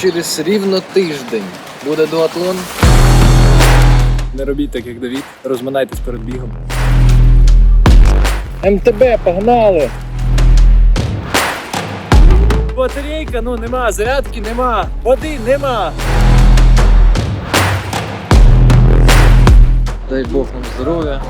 через рівно тиждень буде дуатлон. Не робіть так, як Давід. Розминайтесь перед бігом. МТБ, погнали! Батарейка, ну нема, зарядки нема, води нема. Дай Бог нам здоров'я.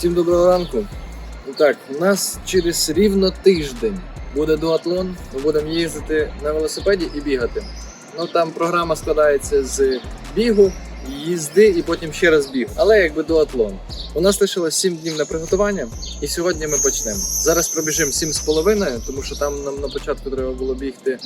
Всім доброго ранку. І Так, у нас через рівно тиждень буде дуатлон. Ми будемо їздити на велосипеді і бігати. Ну там програма складається з бігу, їзди і потім ще раз біг. Але якби дуатлон. У нас лишилось 7 днів на приготування, і сьогодні ми почнемо. Зараз пробіжимо 7,5, тому що там нам на початку треба було бігти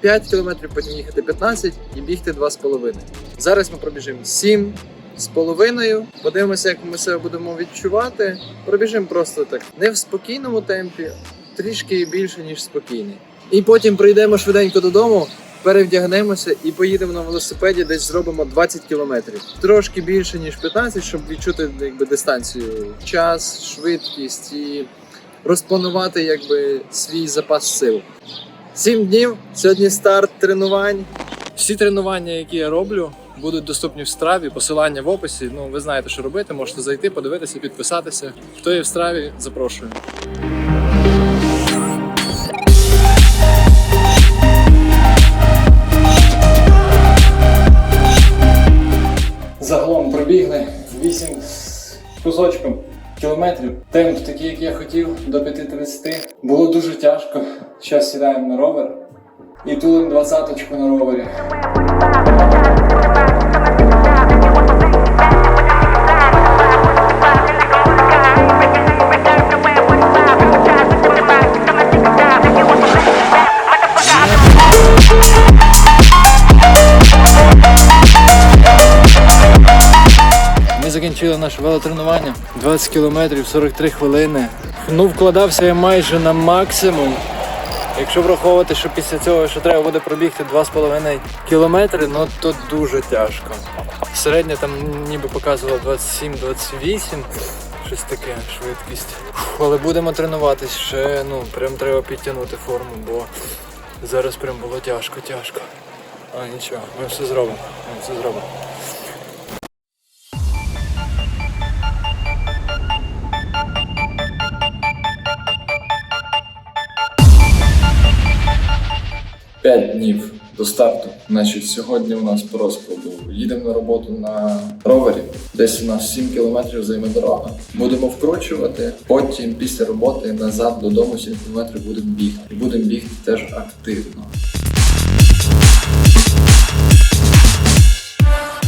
5 кілометрів, потім їхати 15 і бігти 2,5. Зараз ми пробіжимо 7 з половиною. Подивимося, як ми себе будемо відчувати. Пробіжимо просто так не в спокійному темпі, трішки більше, ніж спокійний. І потім прийдемо швиденько додому, перевдягнемося і поїдемо на велосипеді, десь зробимо 20 кілометрів. Трошки більше, ніж 15, щоб відчути якби, дистанцію, час, швидкість і розпланувати якби, свій запас сил. Сім днів. Сьогодні старт тренувань. Всі тренування, які я роблю, будуть доступні в страві. Посилання в описі. Ну, ви знаєте, що робити. Можете зайти, подивитися, підписатися. Хто є в страві, запрошую. Загалом пробігли 8 з кусочком кілометрів. Темп такий, як я хотів, до 5.30. Було дуже тяжко. Зараз сідаємо на ровер і тулим двадцяточку на ровері. Закінчили наше велотренування. 20 кілометрів, 43 хвилини. Ну, вкладався я майже на максимум. Якщо враховувати, що після цього що треба буде пробігти 2,5 кілометри, ну то дуже тяжко. Середня там ніби показувала 27-28, щось таке, швидкість. Але будемо тренуватись ще, ну прям треба підтягнути форму, бо зараз прям було тяжко, тяжко. А нічого, ми все зробимо. Ми все зробимо. П'ять днів до старту. Значить, сьогодні у нас по розкладу. Їдемо на роботу на ровері. Десь у нас 7 кілометрів займе дорога. Будемо вкручувати. Потім після роботи назад додому 7 кілометрів будемо бігти. І будемо бігти теж активно.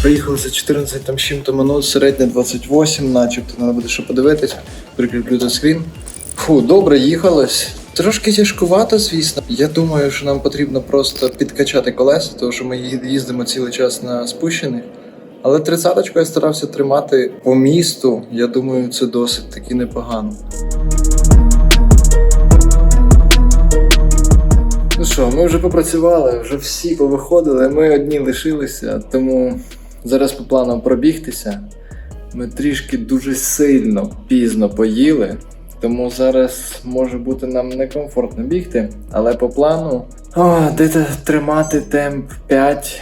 Приїхали за 14 там чим-то минут, середня 28, начебто треба буде що подивитись. Прикріплю до скрін. Фу, добре їхалось. Трошки тяжкувато, звісно. Я думаю, що нам потрібно просто підкачати колеса, тому що ми їздимо цілий час на спущених. Але тридцяточку я старався тримати по місту. Я думаю, це досить таки непогано. Ну що, ми вже попрацювали, вже всі повиходили, ми одні лишилися, тому зараз по плану пробігтися. Ми трішки дуже сильно пізно поїли, тому зараз може бути нам некомфортно бігти, але по плану о, десь тримати темп 5,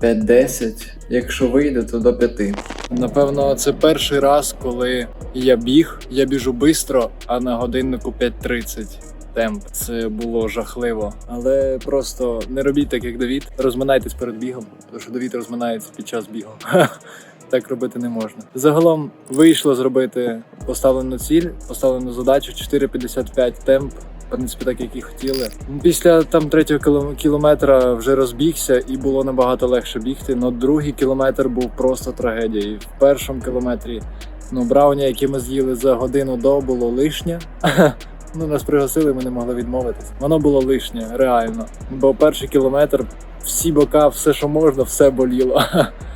5-10. Якщо вийде, то до 5. Напевно, це перший раз, коли я біг, я біжу швидко, а на годиннику 5.30 темп. Це було жахливо. Але просто не робіть так, як Давід. Розминайтесь перед бігом, тому що Давід розминається під час бігу. Так робити не можна. Загалом вийшло зробити поставлену ціль, поставлену задачу 4,55 темп. В принципі, так як і хотіли. Після там третього кілометра вже розбігся і було набагато легше бігти. Но другий кілометр був просто трагедією. В першому кілометрі ну брауні, які ми з'їли за годину до, було лишнє. Ну, нас пригласили, ми не могли відмовитись. Воно було лишнє, реально. Бо перший кілометр, всі бока, все, що можна, все боліло.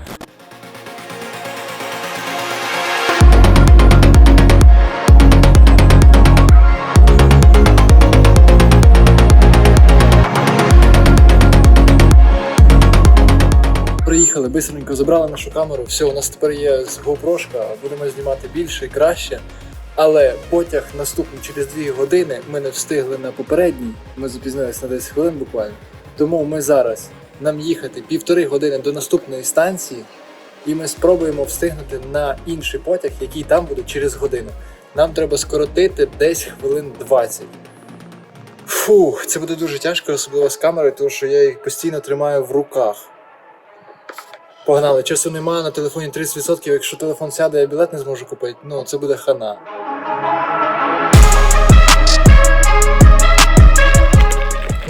бистренько забрали нашу камеру. Все, у нас тепер є GoPro, будемо знімати більше і краще. Але потяг наступний через 2 години. Ми не встигли на попередній. Ми запізнилися на 10 хвилин буквально. Тому ми зараз нам їхати півтори години до наступної станції, і ми спробуємо встигнути на інший потяг, який там буде через годину. Нам треба скоротити десь хвилин 20. Фух, це буде дуже тяжко, особливо з камерою, тому що я їх постійно тримаю в руках. Погнали, часу немає на телефоні 30%, якщо телефон сяде, я білет не зможу купити. Ну, це буде хана.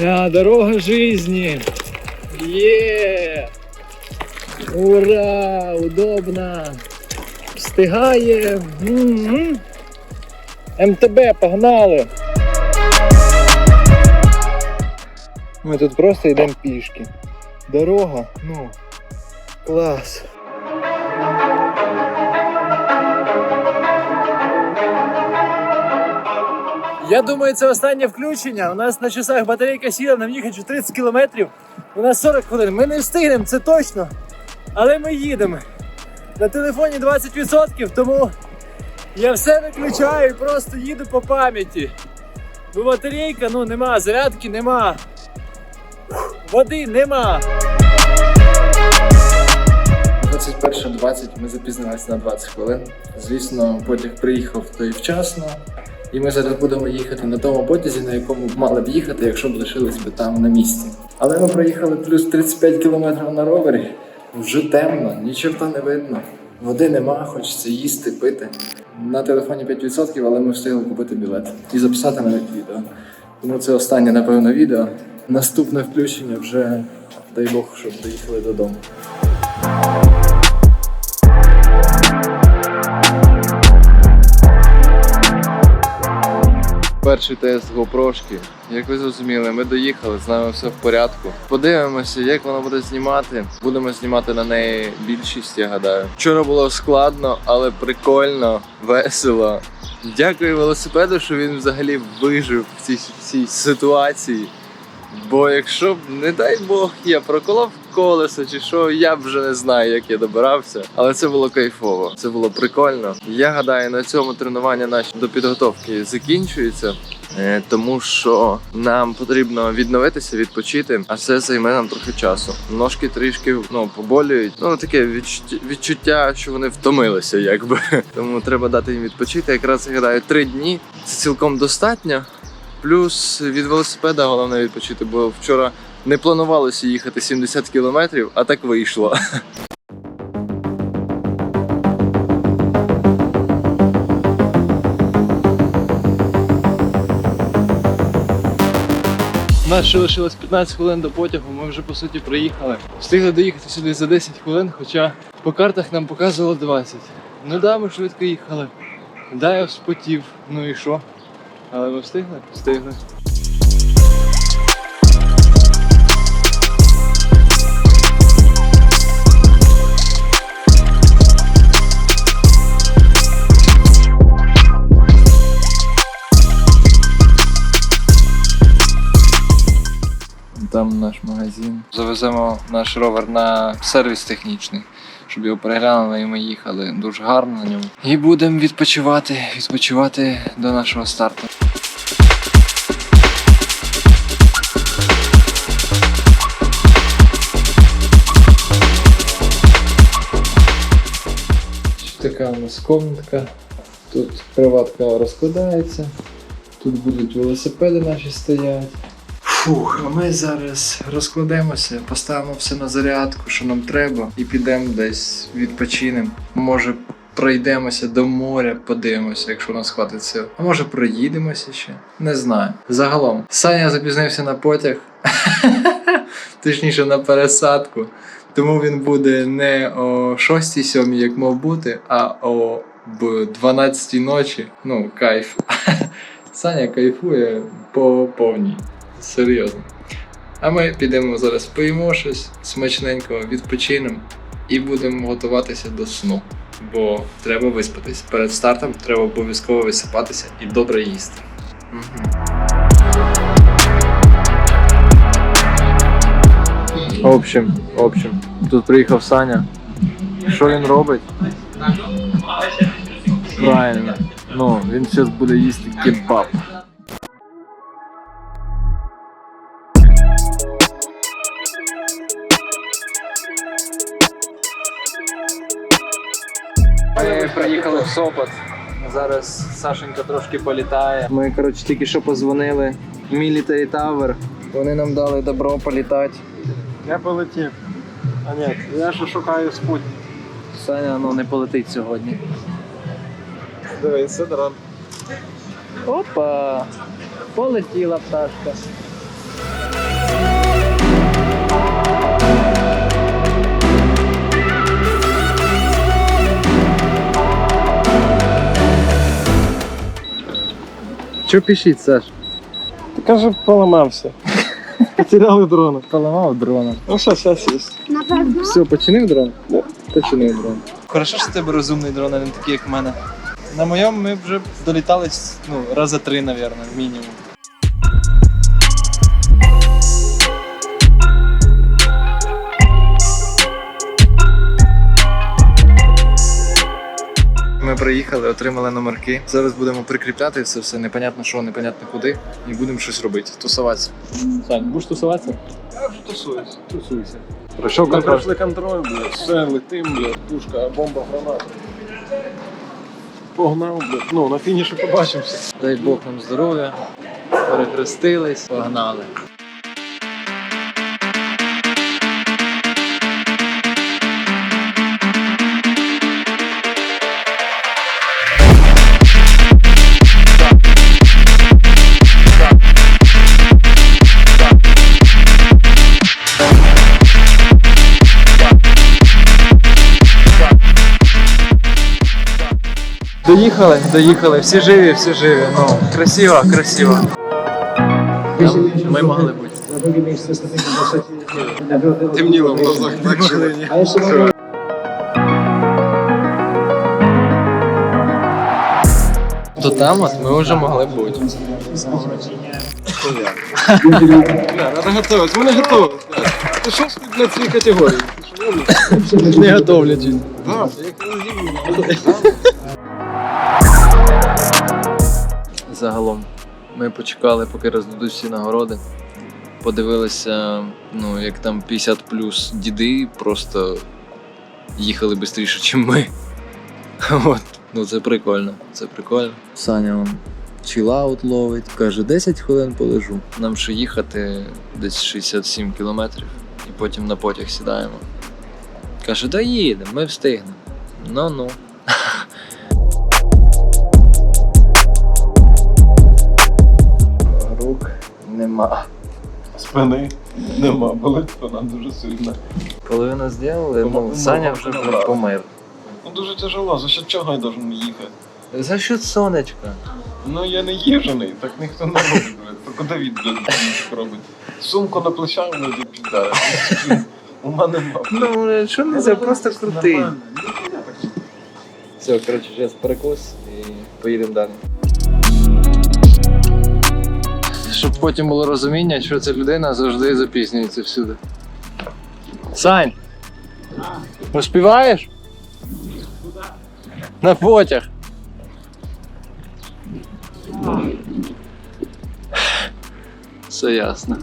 А, дорога жизни. Є! Ура! Удобно! Встигає! М-м. МТБ, погнали! Ми тут просто йдемо пішки. Дорога, ну, клас. Я думаю, це останнє включення. У нас на часах батарейка сіла, нам їхати 30 кілометрів. У нас 40 хвилин. Ми не встигнемо, це точно. Але ми їдемо. На телефоні 20%, тому я все виключаю і просто їду по пам'яті. Бо батарейка, ну нема, зарядки нема. Води нема. 21.20 ми запізнилися на 20 хвилин. Звісно, потяг приїхав то і вчасно. І ми зараз будемо їхати на тому потязі, на якому мали б їхати, якщо б лишились би там на місці. Але ми проїхали плюс 35 кілометрів на ровері. Вже темно, ні чорта не видно. Води нема, хочеться їсти, пити. На телефоні 5%, але ми встигли купити білет і записати навіть відео. Тому це останнє, напевно, відео. Наступне включення вже, дай Бог, щоб доїхали додому. Перший тест GoPro-шки. Як ви зрозуміли, ми доїхали, з нами все в порядку. Подивимося, як воно буде знімати. Будемо знімати на неї більшість, я гадаю. Вчора було складно, але прикольно, весело. Дякую велосипеду, що він взагалі вижив в цій, цій ситуації. Бо якщо б, не дай Бог, я проколов колесо чи що, я вже не знаю, як я добирався. Але це було кайфово, це було прикольно. Я гадаю, на цьому тренування наші до підготовки закінчується. е, Тому що нам потрібно відновитися, відпочити, а це займе нам трохи часу. Ножки трішки ну поболюють. Ну таке відчуття, що вони втомилися, якби тому треба дати їм відпочити. Якраз гадаю, три дні це цілком достатньо. Плюс від велосипеда головне відпочити, бо вчора не планувалося їхати 70 кілометрів, а так вийшло. У нас ще лишилось 15 хвилин до потягу, ми вже по суті приїхали. Встигли доїхати сюди за 10 хвилин, хоча по картах нам показувало 20. Ну да, ми швидко їхали. Да, я вспотів. Ну і що? Але ми встигли? Встигли. Там наш магазин. Завеземо наш ровер на сервіс технічний, щоб його переглянули і ми їхали дуже гарно на ньому. І будемо відпочивати, відпочивати до нашого старту. Така у нас комнатка. Тут кроватка розкладається. Тут будуть велосипеди наші стоять. Фух, а ми зараз розкладемося, поставимо все на зарядку, що нам треба, і підемо десь відпочинемо. Може, пройдемося до моря, подивимося, якщо нас хватить сил. А може проїдемося ще? Не знаю. Загалом, Саня запізнився на потяг, точніше на пересадку. Тому він буде не о 6-7, як мав бути, а о 12 ночі. Ну, кайф. Саня кайфує по повній. Серйозно. А ми підемо зараз поїмо щось смачненького, відпочинемо і будемо готуватися до сну. Бо треба виспатись. Перед стартом треба обов'язково висипатися і добре їсти. В общем, общем, тут приїхав Саня. Що він робить? Правильно. Ну, він зараз буде їсти кебаб. Ми приїхали в Сопот. Зараз Сашенька трошки політає. Ми, коротше, тільки що позвонили в Military Tower. Вони нам дали добро політати. Я полетів. А ні, я ще шукаю спутник. Саня ну, не полетить сьогодні. Дивись, це дрон. Опа! Полетіла пташка. Що пішіть, Саш? Ти каже, поламався. Потеряли дрона. Поламав дрона. Ну що, зараз є. Все, починив дрон? Да. Починив дрон. Хорошо, що в тебе розумний дрон, а не такий, як в мене. На моєму ми вже долітали ну, рази три, мабуть, мінімум. Приїхали, отримали номерки. Зараз будемо прикріпляти це все, непонятно що, непонятно куди, і будемо щось робити, тусуватися. Сань, будеш тусуватися? Я вже тусуюсь. Тусуйся. Пройшов Ми контроль. пройшли контроль, блядь. Все, летим, блядь, пушка, бомба, граната. Погнав, блядь. Ну, на фініші побачимося. Дай Бог нам здоров'я. Перехрестились, погнали. Доїхали, доїхали, всі живі, всі живі. Ну, красиво, красиво. Ми могли бути. Темніло в глазах, так що. То там от ми вже могли бути. Надо готовить. Ми не готові. Ти що ж блядь, цієї категорії? Ні? Не готовлячись. Загалом ми почекали, поки роздадуть всі нагороди. Подивилися, ну, як там 50 плюс діди просто їхали швидше, ніж ми. От. Ну це прикольно, це прикольно. Саня он чилаут ловить, каже, 10 хвилин полежу. Нам ще їхати десь 67 кілометрів і потім на потяг сідаємо. Каже, доїдемо, ми встигнемо. Ну-ну. Нема. Спини нема, болить спина дуже сильно. Половину зробили, ну, Саня вже помер. Ну дуже тяжело, за що чого я должен їхати? За що сонечка? Ну я не їжений, так ніхто не робить. Тільки Давід, робить. Сумку на плечах вроді піддає. Ума нема. Ну, що не за просто крутий. Все, коротше, зараз перекус і поїдемо далі. Щоб потім було розуміння, що ця людина завжди запізнюється всюди. Сань! Успіваєш? На потяг. Все ясно.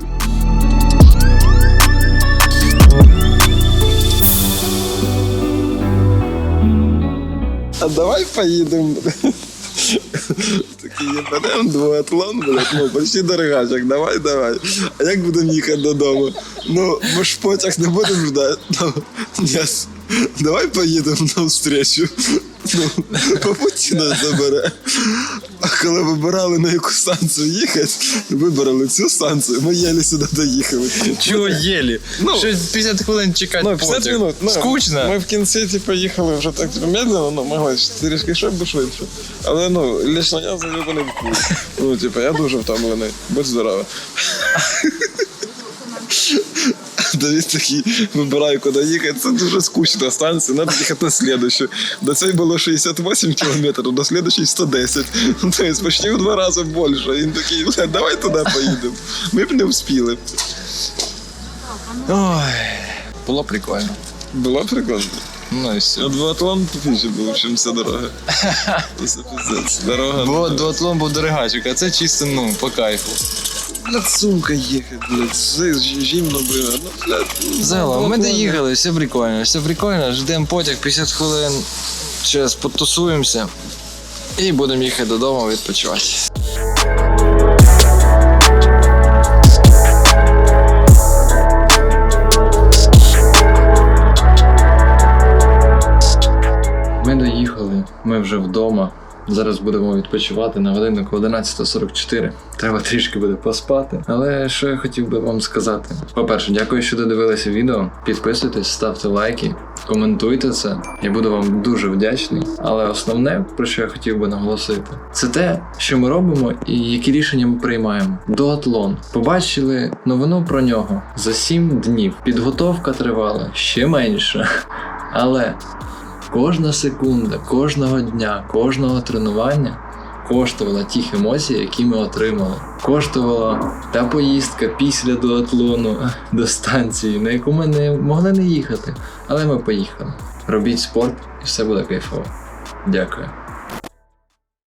А давай поїдемо. Такий єбанем дуатлон, блядь, ну почти дорогачок, давай, давай. А як будемо їхати додому? Ну, ми ж потяг не будемо ждати. Ну, ні. Давай поїдемо на встречу. Ну, по путі нас забере. А коли вибирали на яку станцію їхати, вибрали цю станцію, ми єлі сюди доїхали. Чого єлі? Ну, Щось 50 хвилин чекати Ну, 50 потяг. минут. Ну, Скучно. Ми в кінці типу, їхали вже так медленно, ну могли трішки б швидше. Але ну, лично я заїбаний в хуй. Ну, типу, я дуже втомлений. Будь здорова. Давід такий вибирає, куди їхати. Це дуже скучна станція, треба їхати на слідущу. До цієї було 68 кілометрів, до слідущої 110. Ну, Тобто почти в два рази більше. Він такий, давай туди поїдемо. Ми б не встигли. Ой, Було прикольно. Було прикольно. Ну і все. А дуатлон тупіше був, чим ця дорога. Це пиздець. Дорога. Бо дуатлон був дорогачик, а це чисто, ну, по кайфу. Блядь, сумка їхати, блядь. Все було. Ну, блядь. ну, Зело, ми доїхали, все прикольно, все прикольно, ждемо потяг 50 хвилин. Зараз потусуємося і будемо їхати додому відпочивати. Ми доїхали, ми вже вдома. Зараз будемо відпочивати на годиннику 11.44. Треба трішки буде поспати. Але що я хотів би вам сказати? По-перше, дякую, що додивилися відео. Підписуйтесь, ставте лайки, коментуйте це. Я буду вам дуже вдячний. Але основне, про що я хотів би наголосити, це те, що ми робимо і які рішення ми приймаємо. Дуатлон. Побачили новину про нього за 7 днів. Підготовка тривала ще менше. Але Кожна секунда, кожного дня, кожного тренування коштувала тих емоцій, які ми отримали. Коштувала та поїздка після дуатлону до станції, на яку ми не могли не їхати. Але ми поїхали. Робіть спорт і все буде кайфово. Дякую.